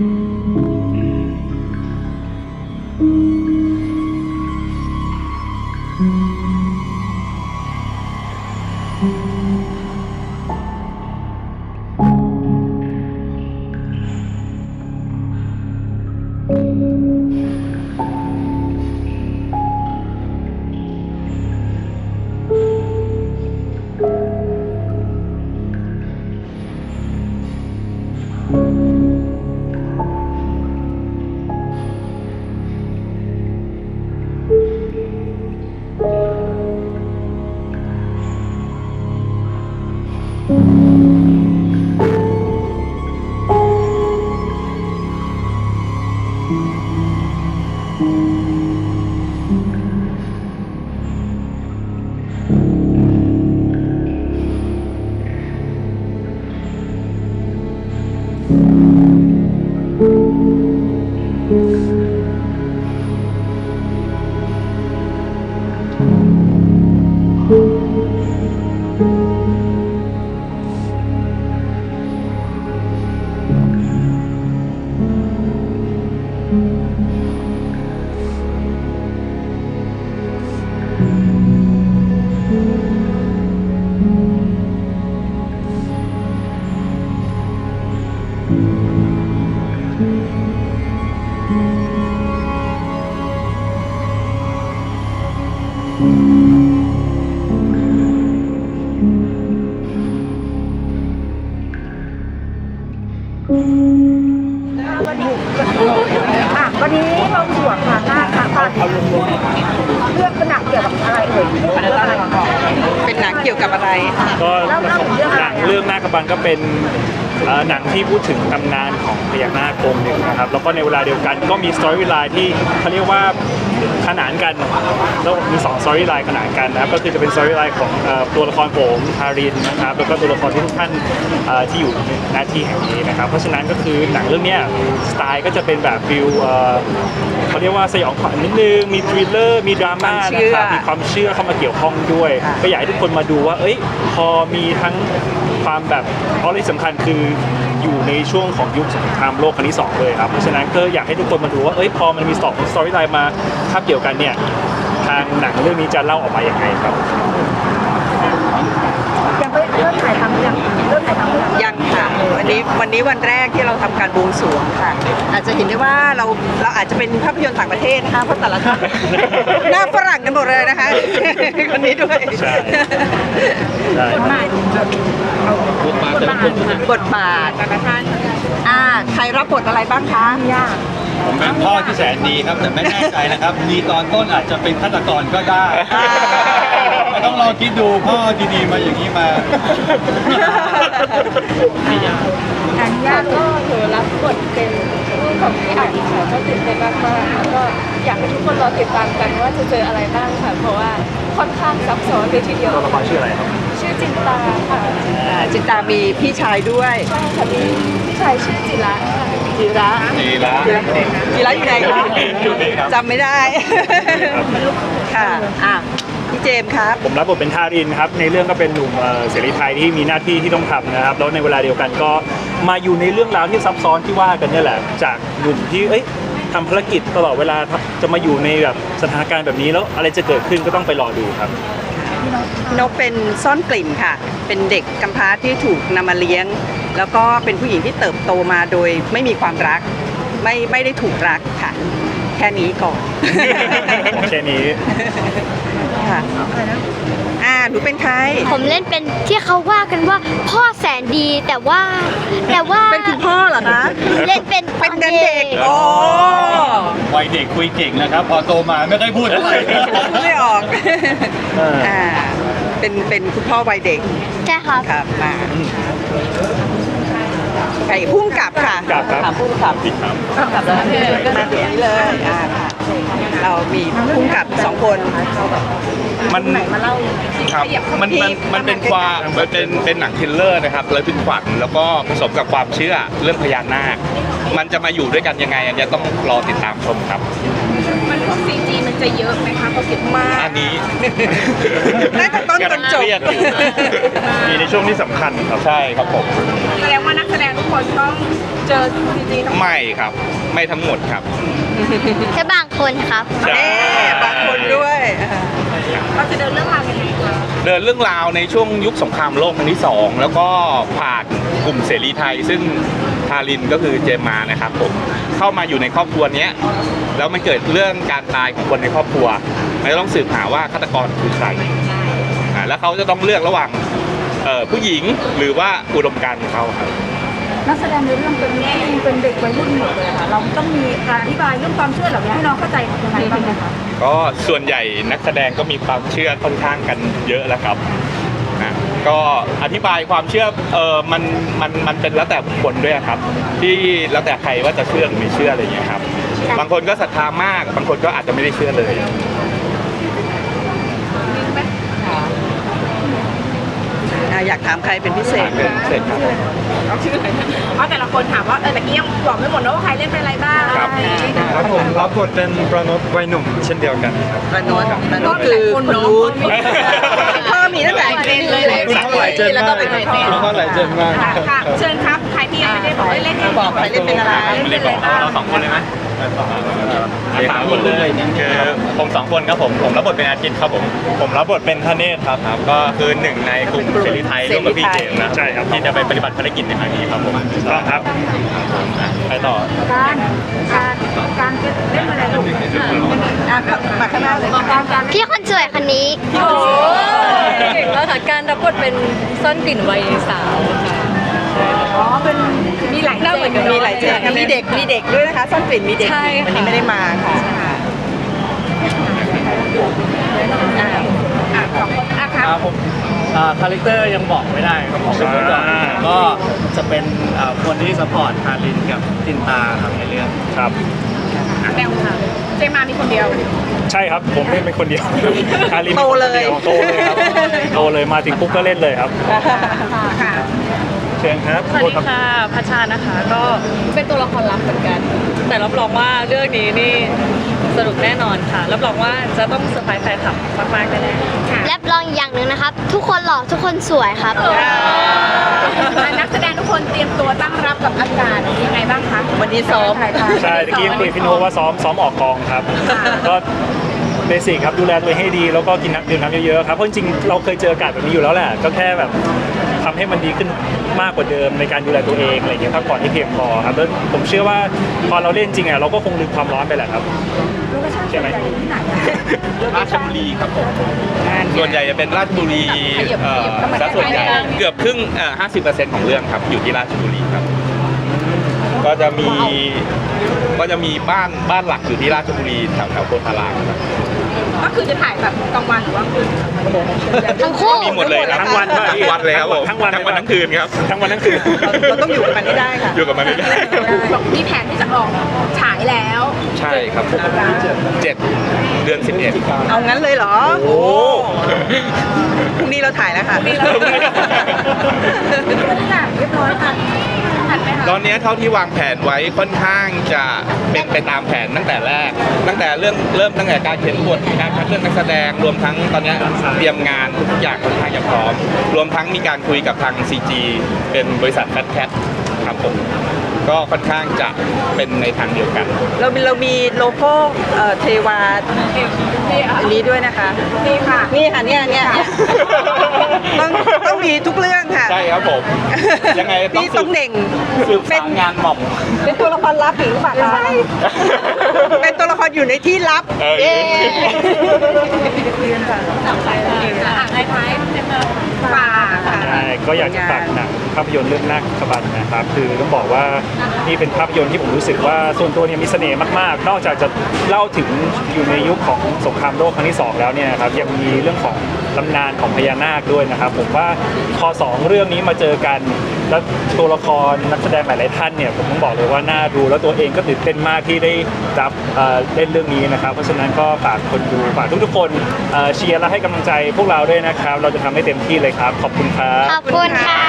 Mm-hmm. ค่ะวันนี้เราสวงค่ะหน้าค่ะตอนเรื่องเป็นหนังเกี่ยวกับอะไรเอ่ยเรื่องอะไรก่อนเป็นหนังเกี่ยวกับอะไรก็หนังเรื่องหน้ากระบังก็เป็นหนังที่พูดถึงตำนานของพญานาคองค์หนึ่งนะครับ แล้วก็ในเวลาเดียวกันก็มีสตอรี่ไลน์ที่เขาเรียกว่า ขนานกันแล้วมีสองสตอรี่ไลน์ขนานกันนะครับก็คือจะเป็นสตอรี่ไลน์ของเอ่อตัวละครผมทารินนะครับแล้วก็ตัวละครที่ทุกท่านเอ่อที่อยู่ในหน้าที่แห่งนี้นะครับเพราะฉะนั้นก็คือหนังเรื่องเนี้ยสไตล์ก็จะเป็นแบบฟิลเอ่อเขาเรียกว่าสยองขวัญนิดนึงมีทริลเลอร์มีดราม่านะครับมีความเชื่อเข้ามาเกี่ยวข้องด้วย ก็อยากให้ทุกคนมาดูว่า เอ้ยพอมีทั้งความแบบเพราะที่สำคัญคืออยู่ในช่วงของยุคสงครามโลกครั้งที่สองเลยครับเพราะฉะนั้นก็อยากให้ทุกคนมาดูว่าเอ้ยพอมันมีสตอรี่สตอรี่ไลน์มาคาบเกี่ยวกันเนี่ยทางหนังเรื่องนี้จะเล่าออกมาอย่างไงครับ ยังไม่เริ่มถ่ายทำหรือยังเริ่มถ่ายทำหรือยังยังค่ะวันนี้วันนี้วันแรกที่เราทำการบวงสรวงค่ะ อาจจะเห็นได้ว่าเราเราอาจจะเป็นภาพยนตร์ต่างประเทศนะคะเพราะแต่ละท่าน หน้าฝรั่งกันหมดเลยนะคะ คนนี้ด้วย ใช่ใช่บทบาทบทบาทค่ะบทบาทอ่า ใครรับบทอะไรบ้างคะ ยาก ผมเป็นพ่อที่แสนดีครับ แต่ไม่แน่ใจนะครับ มีตอนต้นอาจจะเป็นฆาตกรก็ได้แต่ต้องลองคิดดูพ่อดีๆมาอย่างนี้มางานยากก็ก็ถือรับบทเป็นลูกของพี่อั๋นค่ะก็ตื่นเต้นมากๆแล้วก็อยากให้ทุกคนรอติดตามกันว่าจะเจออะไรบ้างค่ะ เพราะว่าค่อนข้างซับซ้อนเลยทีเดียวตัวละครชื่ออะไรครับ ชื่อจินตาค่ะอ่าจินตามีพี่ชายด้วยใช่ค่ะมีพี่ชายชื่อจิระค่ะ จิระดีละจิระอยู่ไหนคะอยู่นี่ครับจำไม่ได้ ค่ะอะพี่เจมส์ครับ ผมรับบทเป็นทารินครับ ในเรื่องก็เป็นหนุ่มเอ่อเสรีไทยที่มีหน้าที่ที่ต้องทำนะครับ แล้วในเวลาเดียวกันก็มาอยู่ในเรื่องราวที่ซับซ้อนที่ว่ากันเนี่ยแหละ จากหนุ่มที่เอ้ยทำภารกิจตลอดเวลาจะมาอยู่ในแบบสถานการณ์แบบนี้แล้วอะไรจะเกิดขึ้นก็ต้องไปรอดูครับ นกเป็นซ่อนกลิ่นค่ะ เป็นเด็กกำพร้าที่ถูกนำมาเลี้ยง แล้วก็เป็นผู้หญิงที่เติบโตมาโดยไม่มีความรัก ไม่ไม่ได้ถูกรักค่ะ แค่นี้ก่อน แค่นี้ค่ะอ่าหนูเป็นใคร ผมเล่นเป็นที่เขาว่ากันว่าพ่อแสนดีแต่ว่าแต่ว่าเป็นคุณพ่อเหรอคะ เล่นเป็นเป็นเด็กเด็กโอ้ วัยเด็กคุยเก่งนะครับ พอโตมาไม่ค่อยพูดเท่าไหร่ไม่ออกเอออ่าเป็นเป็นคุณพ่อวัยเด็กใช่ครับครับมา ใครพุ่งกลับค่ะกลับครับค่ะพุ่งกลับผิดครับกลับแล้วมาถึงนี้เลยอ่าค่ะเรามีพุ่งกลับสองคนมันมาเล่าครับมันมันมันเป็นความมันเป็นเป็นหนังทริลเลอร์นะครับเลยเป็นขวัญแล้วก็ผสมกับความเชื่อเรื่องพญานาค มันจะมาอยู่ด้วยกันยังไงอันเนี้ยต้องรอติดตามชมครับมันพวกซี จีมันจะเยอะไหมคะเขาเก็บมาก อันนี้ ได้แต่ต้นต้นจนจบ เครียดอยู่มีในช่วงที่สำคัญครับใช่ครับผม แสดงว่านักแสดงทุกคนต้องเจอจริงๆทั้งหมดไม่ครับ ไม่ทั้งหมดครับแค่บางคนครับใช่แน่บางคนด้วยอ่าเราจะเดินเรื่องราวยังไงคะเดินเรื่องราวในช่วงยุคสงครามโลกครั้งที่สองแล้วก็ผ่านกลุ่มเสรีไทย ซึ่ง ทารินก็คือเจมมานะครับผมเข้ามาอยู่ในครอบครัวเนี้ยแล้วมันเกิดเรื่องการตายของคนในครอบครัวมันจะต้องสืบหาว่าฆาตกรคือใครอ่าแล้วเขาจะต้องเลือกระหว่างเอ่อผู้หญิงหรือว่าอุดมการณ์ของเขาครับนักแสดงในเรื่องเป็นเป็นเด็กวัยรุ่นหมดเลยค่ะ เราต้องมีการอธิบายเรื่องความเชื่อเหล่านี้ให้น้องเข้าใจยังไงบ้างไหมคะก็ส่วนใหญ่นักแสดงก็มีความเชื่อค่อนข้างกันเยอะแล้วครับนะ ก็อธิบายความเชื่อเออมันมันมันเป็นแล้วแต่บุคคลด้วยครับ ที่แล้วแต่ใครว่าจะเชื่อหรือไม่เชื่ออะไรอย่างเงี้ยครับ บางคนก็ศรัทธามาก บางคนก็อาจจะไม่ได้เชื่อเลย อ่าอยากถามใครเป็นพิเศษ เป็นพิเศษครับ เอาชื่ออะไรเพราะแต่ละคนถามว่าเออตะกี้ยังบอกไม่หมดนะว่าใครเล่นเป็นอะไรบ้างครับครับผมรับบทเป็นประนดวัยหนุ่มเช่นเดียวกันครับ ประโนดประโนดคือคนนู้นพ่อ มีตั้งแต่เด็กเลยคุณพ่อหลายเจนมากคุณพ่อหลายเจนมากค่ะค่ะเชิญครับใครที่ยังไม่ได้บอกเล่นเองบอกใครเล่นเป็นอะไรเล่นเป็นอะไรบ้างเราสองคนเลยไหมสามคนเลยคือผมสองคนครับผมผมรับบทเป็นอาทิตย์ครับผมผมรับบทเป็นทเนศครับครับก็คือหนึ่งในกลุ่มเสรีไทยร่วมกับพี่เจมส์นะใช่ครับที่จะไปปฏิบัติภารกิจในครั้งนี้ครับผมต้องครับไปต่อการการการเล่นอะไรลูกอะมาข้างหน้าเลยการการพี่คนสวยคนนี้โอ้เก่งมากค่ะการรับบ ทเป็นซ่อนกลิ่นวัยสาวค่ะอ๋อเป็นมีหลายหน้าเหมือนกันมีหลายเจนค่ะมีเด็กมีเด็กด้วยนะคะซ่อนกลิ่นมีเด็กใช่ค่ะวันนี้ไม่ได้มาค่ะอะขอบคุณอะคครับรับผมคาแรคเตอร์ยังบอกไม่ได้ครับผมเป็นก่อนอ่าก็จะเป็นอ่าคนที่สปอร์ตฮารินกับตินตาครับในเรื่องครับ แนวค่ะเจมามีคนเดียว ใช่ครับผมเล่นเป็นคนเดียวคารินโตเลยป็นคนดีวโตเลยครับโตเลยมาถึงปุ๊บก็เล่นเลยครับ ค่ะ เชิญครับสวัสดีค่ะพัชชานะคะก็เป็นตัวละครลับเหมือนกัน แต่รับรองว่าเรื่องนี้นี่สนุกแน่นอนค่ะ รับรองว่าจะต้องเซอร์ไพรส์แฟนคลับมากๆแน่ๆค่ะและลองอีกอย่างหนึ่งนะครับ ทุกคนหล่อทุกคนสวยครับนักแสดงทุกคนเตรียมตัวตั้งรับกับอากาศยังไงบ้างคะวันนี้ซ้อมถ่ายทำใช่ตะกี้คุยกับพี่โนว่าซ้อมซ้อมออกกองครับค่ะก็เบสิกครับดูแลตัวเองให้ดีแล้วก็กินน้ำดื่มน้ำเยอะๆครับเพราะจริงๆเราเคยเจออากาศแบบนี้อยู่แล้วแหละก็แค่แบบทำให้มันดีขึ้น มากกว่าเดิมในการดูแลตัวเองอะไรอย่างเงี้ยพักผ่อนให้เพียงพอครับแล้วผมเชื่อว่าพอเราเล่นจริงอะเราก็คงลืมความร้อนไปแหละครับใช่ไหมที่ไหนอะราชบุรีครับผมส่วนใหญ่จะเป็นราชบุรีเอ่อซะส่วนใหญ่เกือบครึ่งเอ่อ50%ของเรื่องครับ อยู่ที่ราชบุรีครับ ก็จะมีก็จะมีบ้านบ้านหลักอยู่ที่ราชบุรีแถวแถวโพธารามครับ ก็คือจะถ่ายแบบกลางวันหรือว่าคืนทั้งคู่มีหมดเลยครับทั้งวันทั้งวันเลยครับผมทั้งวันทั้งวันทั้งคืนครับ ทั้งวันทั้งคืน เราต้องอยู่กับมันให้ได้ค่ะ อยู่กับมันได้บอกมีแผนที่จะออกฉายแล้วใช่ครับผมเจ็ดเดือนสิบเอ็ดเอางั้นเลยเหรอ โอ้พรุ่งนี้เราถ่ายแล้วค่ะทุกอย่างเรียบร้อยค่ะถัดไหมคะ ตอนนี้เท่าที่วางแผนไว้ค่อนข้างจะเป็นไปตามแผนตั้งแต่แรก ตั้งแต่เรื่องเริ่มตั้งแต่การเขียนบทการคัดเลือกนักแสดงรวมทั้งตอนนี้เตรียมงานทุกอย่างค่อนข้างจะพร้อม รวมทั้งมีการคุยกับทาง CG เป็นบริษัทแฟตแคทครับผมก็ค่อนข้างจะเป็นในทางเดียวกัน เรามีเรามีโลโก้เอ่อเทวาอันนี้ด้วยนะคะ นี่ค่ะ นี่ค่ะเนี่ยเนี่ย ต้องต้องมีทุกเรื่องค่ะ ใช่ครับผม ยังไงต้องพี่ต้องเด่ง สืบเป็สานรงานหม่อม เป็นตัวละครลับหรือเปล่าคะเป็นตัวละครอยู่ในที่ลับเออ เย้อะท้ายๆเจมาฝากค่ะ ใช่ก็อยากจะฝากหนังภาพยนตร์เรื่องนาคขบันนะครับ คือต้องบอกว่านี่เป็นภาพยนตร์ที่ผมรู้สึกว่าส่วนตัวเนี่ยมีเสน่ห์มากๆ นอกจากจะเล่าถึงอยู่ในยุคของสงครามโลกครั้งที่สองแล้วเนี่ยนะครับยังมีเรื่องของตำนานของพญานาคด้วยนะครับ ผมว่าพอสองเรื่องนี้มาเจอกัน แล้วตัวละครนักแสดงหลายๆท่านเนี่ยผมต้องบอกเลยว่าน่าดูแล้วตัวเองก็ตื่นเต้นมากที่ได้รับเอ่อเล่นเรื่องนี้นะครับ เพราะฉะนั้นก็ฝากคนดูฝากทุกๆคนเอ่อเชียร์และให้กำลังใจพวกเราด้วยนะครับ เราจะทำให้เต็มที่เลยครับ ขอบคุณครับ ขอบคุณค่ะ